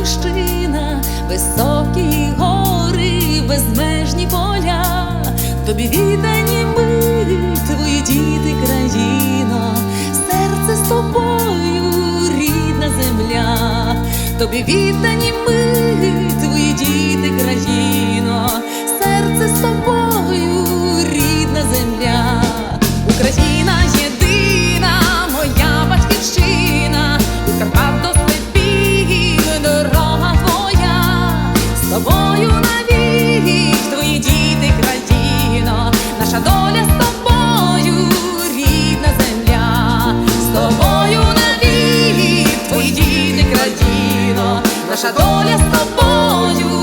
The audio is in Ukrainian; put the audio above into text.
батьківщина, високі гори, безмежні поля, тобі віддані ми, твої діти, країно, серце з тобою, рідна земля, тобі віддані ми, твої діти. твої діти, країно, наша доля з тобою, рідна земля, з тобою навік, твої діти, країно, наша доля з тобою.